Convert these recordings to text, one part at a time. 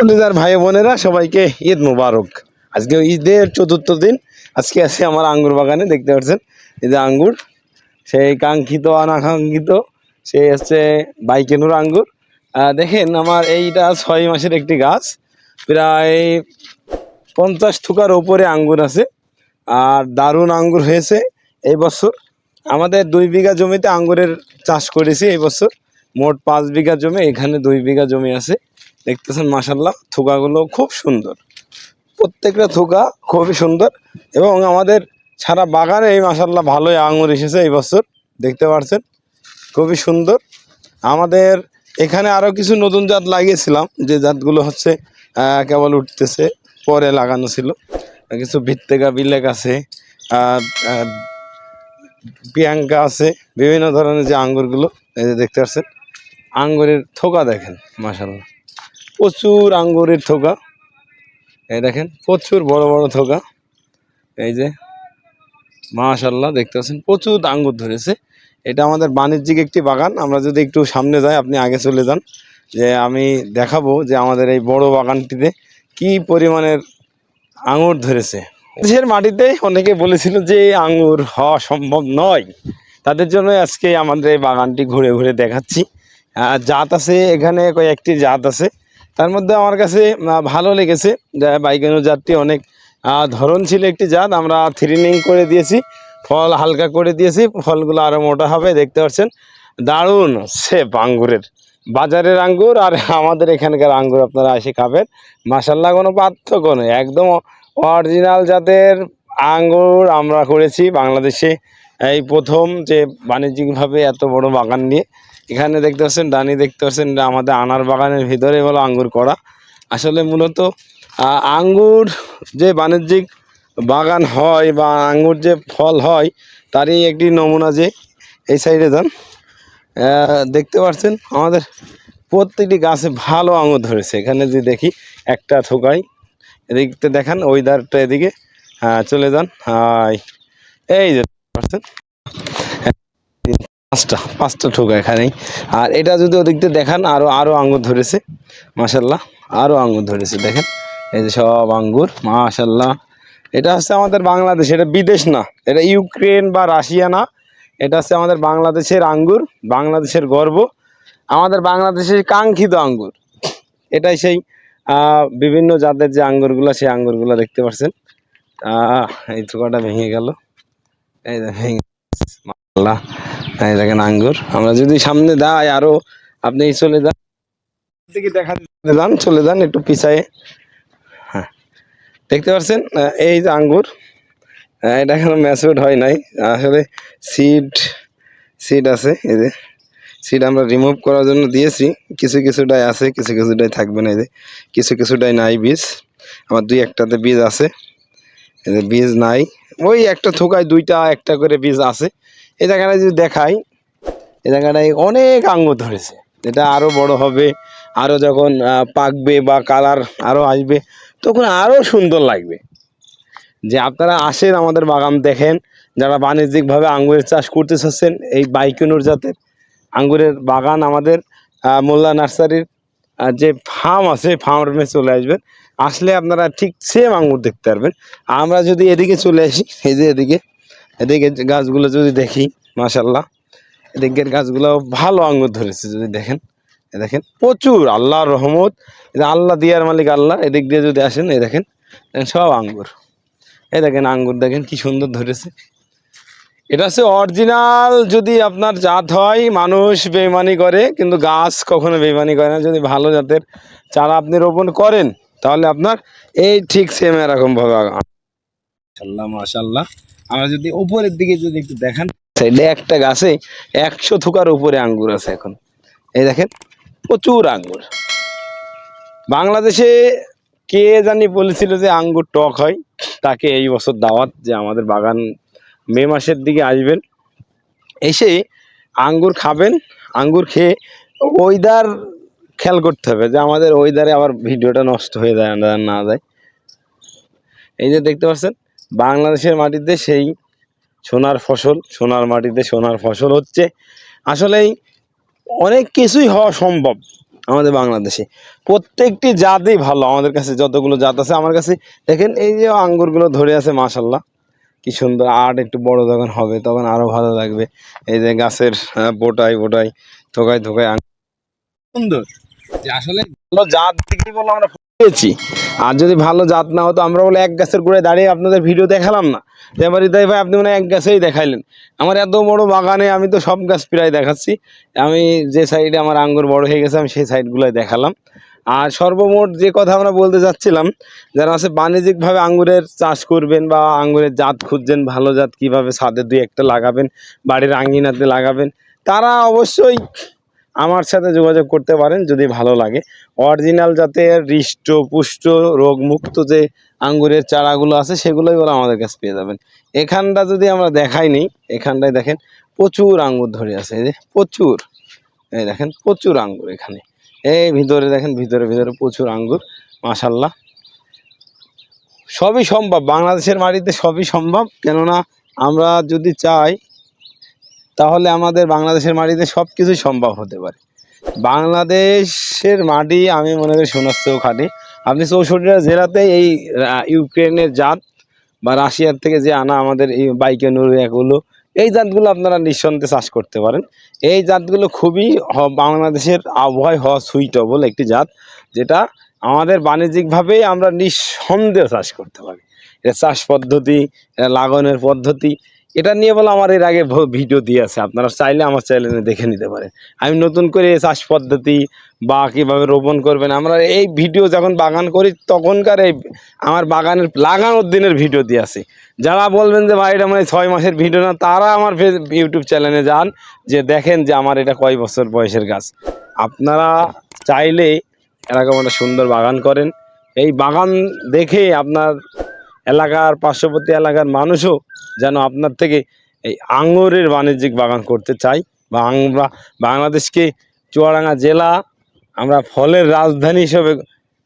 কলিজার ভাই বোনেরা, সবাইকে ঈদ মোবারক। আজকে ঈদের চতুর্থ দিন। আজকে আছে আমার আঙ্গুর বাগানে, দেখতে পাচ্ছেন? যে আঙ্গুর, সেই কাঙ্ক্ষিত, অনাকাঙ্ক্ষিত সেই হচ্ছে বাইকেনুর আঙ্গুর। দেখেন আমার এইটা ছয় মাসের একটি গাছ, প্রায় পঞ্চাশ থুকার ওপরে আঙ্গুর আছে। আর দারুণ আঙ্গুর হয়েছে এই বছর। আমাদের দুই বিঘা জমিতে আঙ্গুরের চাষ করেছি এই বছর। মোট পাঁচ বিঘা জমি, এখানে দুই বিঘা জমি আছে। দেখতেছেন মাসাল্লাহ থুকাগুলো খুব সুন্দর। প্রত্যেকটা থুকা খুবই সুন্দর এবং আমাদের সারা বাগানে এই মাসাল্লাহ ভালোই আঙুর এসেছে এই বছর, দেখতে পাচ্ছেন খুবই সুন্দর। আমাদের এখানে আরও কিছু নতুন জাত লাগিয়েছিলাম, যে জাতগুলো হচ্ছে কেবল উঠতেছে, পরে লাগানো ছিল। কিছু ভিত্তেকা বিলেক আছে প্রিয়াঙ্কা আছে, বিভিন্ন ধরনের যে আঙ্গুরগুলো, এই যে দেখতে পাচ্ছেন আঙ্গুরের থোকা দেখেন মাসাল্লাহ প্রচুর আঙ্গুরের থোকা। এই দেখেন, প্রচুর বড় বড় থোকা। এই যে মাশাল্লাহ দেখতে পাচ্ছেন, প্রচুর আঙ্গুর ধরেছে। এটা আমাদের বাণিজ্যিক একটি বাগান। আমরা যদি একটু সামনে যাই, আপনি আগে চলে যান, যে আমি দেখাবো যে আমাদের এই বড় বাগানটিতে কি পরিমাণের আঙুর ধরেছে। দেশের মাটিতে অনেকে বলেছিল যে আঙ্গুর হওয়া সম্ভব নয়। তাদের জন্য আজকে আমাদের এই বাগানটি ঘুরে ঘুরে দেখাচ্ছি। জাত আছে, এখানে কয়েকটি জাত আছে। তার মধ্যে আমার কাছে ভালো লেগেছে বাইকানো জাতটি অনেক ধরন ছিল একটি জাত। আমরা থ্রিনিং করে দিয়েছি, ফল হালকা করে দিয়েছি, ফলগুলো আরও মোটা হবে, দেখতে পাচ্ছেন। দারুণ সেপ আঙ্গুরের, বাজারের আঙ্গুর আর আমাদের এখানকার আঙ্গুর আপনারা এসে খাবেন। মাসাল্লাহ কোনো পার্থক্য নেই, একদম অরিজিনাল জাতের আঙ্গুর আমরা করেছি বাংলাদেশে। এই প্রথম যে বাণিজ্যিকভাবে এত বড় বাগান নিয়ে এখানে দেখতে পাচ্ছেন, ডানি দেখতে পাচ্ছেন আমাদের আনার বাগানের ভিতরে বলো আঙ্গুর করা। আসলে মূলত আঙ্গুর যে বাণিজ্যিক বাগান হয় বা আঙ্গুর যে ফল হয়, তারই একটি নমুনা যে এই সাইডে যান দেখতে পাচ্ছেন, আমাদের প্রত্যেকটি গাছে ভালো আঙুর ধরেছে। এখানে যদি দেখি, একটা থোকাই এদিকতে দেখান ওইদারটা এদিকে হ্যাঁ চলে যান। এই যে পাচ্ছেন। পাঁচটা পাঁচটা ঠোকা এখানেই। আর এটা যদি ওদিকতে দেখান, আরও আরও আঙ্গুর ধরেছে। মাশাল্লাহ আরও আঙ্গুর ধরেছে, দেখেন। এই যে সব আঙ্গুর মাশাল্লাহ এটা হচ্ছে আমাদের বাংলাদেশ, এটা বিদেশ না, এটা ইউক্রেন বা রাশিয়া না। এটা হচ্ছে আমাদের বাংলাদেশের আঙ্গুর, বাংলাদেশের গর্ব। আমাদের বাংলাদেশের কাঙ্ক্ষিত আঙ্গুর। এটাই সেই বিভিন্ন জাতের যে আঙ্গুরগুলো, সেই আঙ্গুরগুলো দেখতে পাচ্ছেন। এই থোকাটা ভেঙে গেল। এই ভেঙে মাশাআল্লাহ। এই দেখেন আঙ্গুর। আমরা যদি সামনে যাই আরও আপনি চলে যান। দিকে দেখা যান চলে যান একটু পিছায়ে। হ্যাঁ। দেখতে পাচ্ছেন? এই যে আঙ্গুর। এটা এখনও ম্যাচুড হয় নাই। আসলে সিড সিড আছে এই যে সিড আমরা রিমুভ করার জন্য দিয়েছি। কিছু কিছুটাই আছে কিছু কিছুটাই থাকবে না এই যে কিছু কিছুটাই নাই বীজ। আমার দুই একটাতে বীজ আছে এই যে বীজ নাই। ওই একটা থোকায় দুইটা একটা করে বীজ আছে। এই জায়গাটায় যদি দেখাই, এই জায়গাটায় অনেক আঙ্গুর ধরেছে। এটা আরও বড় হবে আরও যখন পাকবে বা কালার আরও আসবে, তখন আরও সুন্দর লাগবে। যে আপনারা আসেন আমাদের বাগান দেখেন, যারা বাণিজ্যিকভাবে আঙ্গুরের চাষ করতে চাচ্ছেন, এই বাইকুনুর জাতের আঙ্গুরের বাগান আমাদের মোল্লা নার্সারির যে ফার্ম আছে, ফার্মে চলে আসবেন। আসলে আপনারা ঠিক সেম আঙ্গুর দেখতে পারবেন। আমরা যদি এদিকে চলে আসি, এই যে এদিকে এদিকে গাছগুলো যদি দেখি মাশাল্লাহ এদিকের গাছগুলো ভালো আঙ্গুর ধরেছে যদি দেখেন। দেখেন, প্রচুর আল্লাহর রহমত। আল্লাহ দিয়ার মালিক আল্লাহ, এদিক দিয়ে যদি আসেন এই দেখেন সব আঙ্গুর। এই দেখেন আঙ্গুর, দেখেন কি সুন্দর ধরেছে। এটা হচ্ছে অরিজিনাল, যদি আপনার জাত হয়, মানুষ বেইমানি করে, কিন্তু গাছ কখনো বেইমানি করে না। যদি ভালো জাতের চারা আপনি রোপণ করেন, তাহলে আপনার এই ঠিক সেম এরকম ভাবে মাশাল্লাহ মাশাল্লাহ আমরা যদি উপরের দিকে যদি একটু দেখান। সাইডে একটা গাছে একশো থুকার উপরে আঙ্গুর আছে এখন। এই দেখেন, প্রচুর আঙ্গুর। বাংলাদেশে কে জানি বলেছিল যে আঙ্গুর টক হয়, তাকে এই বছর দাওয়াত যে আমাদের বাগান মে মাসের দিকে আসবেন। এসে আঙ্গুর খাবেন, আঙ্গুর খেয়ে ওয়েদার খেয়াল করতে হবে যে আমাদের ওয়েদারে আবার ভিডিওটা নষ্ট হয়ে যায়, না যায়। এই যে দেখতে পাচ্ছেন বাংলাদেশের মাটিতে সেই সোনার ফসল সোনার মাটিতে সোনার ফসল হচ্ছে। আসলেই অনেক কিছুই হওয়া সম্ভব আমাদের বাংলাদেশে। প্রত্যেকটি জাতই ভালো আমাদের কাছে যতগুলো জাত আছে আমার কাছে। দেখেন এই যে আঙ্গুরগুলো ধরে আছে মাশাল্লাহ কি সুন্দর আট একটু বড় যখন হবে তখন আরও ভালো লাগবে। এই যে গাছের বোটাই বোটাই থোকায় থোকায় আঙ্গুর। সুন্দর। যে আসলে ভালো জাত দেখেই বলে আমরা পেয়েছি। আর যদি ভালো জাত না হতো, আমরা বলে এক গাছের গোড়ায় দাঁড়িয়ে আপনাদের ভিডিও দেখালাম না। এবার হৃদয় ভাই, আপনি মানে এক গাছেই দেখাইলেন। আমার এত বড় বাগানে আমি তো সব গাছ প্রায় দেখাচ্ছি। আমি যে সাইডে আমার আঙ্গুর বড় হয়ে গেছে, আমি সেই সাইডগুলোই দেখালাম। আর সর্বমোট যে কথা আমরা বলতে যাচ্ছিলাম, যারা আছে বাণিজ্যিকভাবে আঙ্গুরের চাষ করবেন বা আঙ্গুরের জাত খুঁজছেন, ভালো জাত কীভাবে ছাদে দুই একটা লাগাবেন, বাড়ির আঙ্গিনাতে লাগাবেন, তারা অবশ্যই আমার সাথে যোগাযোগ করতে পারেন যদি ভালো লাগে। অরিজিনাল জাতের হৃষ্ট, পুষ্ট, রোগমুক্ত যে আঙ্গুরের চারাগুলো আছে, সেগুলোই ওরা আমাদের কাছে পেয়ে যাবেন। এখানটা যদি আমরা দেখাই নেই, এখানটায় দেখেন প্রচুর আঙ্গুর ধরে আছে, এই যে প্রচুর। এই দেখেন প্রচুর আঙ্গুর এখানে। এই ভিতরে দেখেন, ভিতরে ভিতরে প্রচুর আঙ্গুর মাশাল্লাহ সবই সম্ভব, বাংলাদেশের মাটিতে সবই সম্ভব। কেননা আমরা যদি চাই তাহলে আমাদের বাংলাদেশের মাটিতে সব কিছুই সম্ভব হতে পারে। বাংলাদেশের মাটি আমি মনে করি সোনার খাটি আপনি চৌষট্টিটা জেলাতে এই ইউক্রেনের জাত বা রাশিয়ার থেকে যে আনা আমাদের এই বাইকে এগুলো এই জাতগুলো আপনারা নিঃসন্দেহে চাষ করতে পারেন। এই জাতগুলো খুবই বাংলাদেশের আবহাওয়ায় হওয়া সুইটেবল একটি জাত, যেটা আমাদের বাণিজ্যিকভাবেই আমরা নিঃসন্দেহে চাষ করতে পারি। এটা চাষ পদ্ধতি লাগানোর পদ্ধতি এটা নিয়ে বলো আমার এর আগে ভিডিও দিয়ে আছে। আপনারা চাইলে আমার চ্যানেলে দেখে নিতে পারেন। আমি নতুন করে চাষ পদ্ধতি বা কীভাবে রোপণ করবেন, আমরা এই ভিডিও যখন বাগান করি, তখনকার এই আমার বাগানের লাগানোর দিনের ভিডিও দিয়ে আছে। যারা বলবেন যে, ভাই, এটা মানে ছয় মাসের ভিডিও না, তারা আমার ইউটিউব চ্যানেলে যান, যে দেখেন যে আমার এটা কয় বছর বয়সের গাছ। আপনারা চাইলে এরকম একটা সুন্দর বাগান করেন। এই বাগান দেখে আপনার এলাকার পার্শ্ববর্তী এলাকার মানুষও যেন আপনার থেকে এই আঙুরের বাণিজ্যিক বাগান করতে চাই বা আমরা বাংলাদেশকে চুয়াডাঙ্গা জেলা আমরা ফলের রাজধানী হিসেবে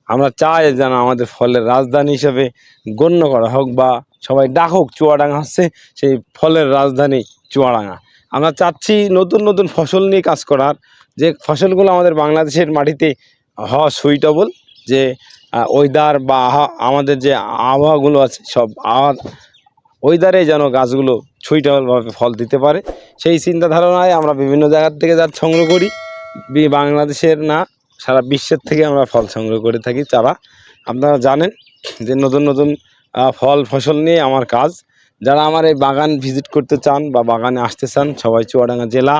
আমরা চাই যেন আমাদের ফলের রাজধানী হিসেবে গণ্য করা হোক বা সবাই ডাকুক চুয়াডাঙ্গা হচ্ছে সেই ফলের রাজধানী চুয়াডাঙ্গা। আমরা চাচ্ছি নতুন নতুন ফসল নিয়ে কাজ করার, যে ফসলগুলো আমাদের বাংলাদেশের মাটিতে হওয়া সুইটেবল যে ওয়েদার বা আমাদের যে আবহাওয়াগুলো আছে সব আবহাওয়া ওয়েদারে যেন গাছগুলো সুইটেবলভাবে ফল দিতে পারে। সেই চিন্তা ধারণায় আমরা বিভিন্ন জায়গার থেকে জাত সংগ্রহ করি। বাংলাদেশের না, সারা বিশ্বের থেকে আমরা ফল সংগ্রহ করে থাকি। চারা, আপনারা জানেন যে নতুন নতুন ফল, ফসল নিয়ে আমার কাজ। যারা আমার এই বাগান ভিজিট করতে চান বা বাগানে আসতে চান, সবাই চুয়াডাঙ্গা জেলা,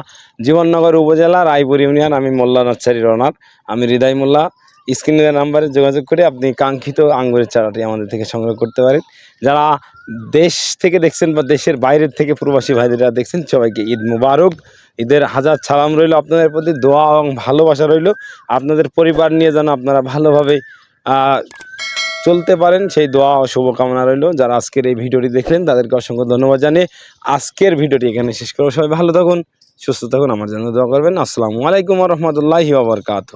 জীবননগর উপজেলা, রায়পুর ইউনিয়ন, আমি মোল্লা নার্সারি রনার আমি হৃদয় মোল্লা। স্ক্রিনের নাম্বারে যোগাযোগ করে আপনি কাঙ্ক্ষিত আঙ্গুরের চারাটি আমাদের থেকে সংগ্রহ করতে পারেন। যারা দেশ থেকে দেখছেন বা দেশের বাইরের থেকে প্রবাসী ভাইদেরা দেখছেন, সবাইকে ঈদ মুবারক। ঈদের হাজার সালাম রইল আপনাদের প্রতি, দোয়া এবং ভালোবাসা রইল আপনাদের পরিবার নিয়ে যেন আপনারা ভালোভাবে চলতে পারেন। সেই দোয়া ও শুভকামনা রইল। যারা আজকের এই ভিডিওটি দেখলেন, তাদেরকে অসংখ্য ধন্যবাদ জানিয়ে আজকের ভিডিওটি এখানে শেষ করব। সবাই ভালো থাকুন, সুস্থ থাকুন, আমার জন্য দোয়া করবেন। আসসালামু আলাইকুম রহমতুল্লাহি আবরকাত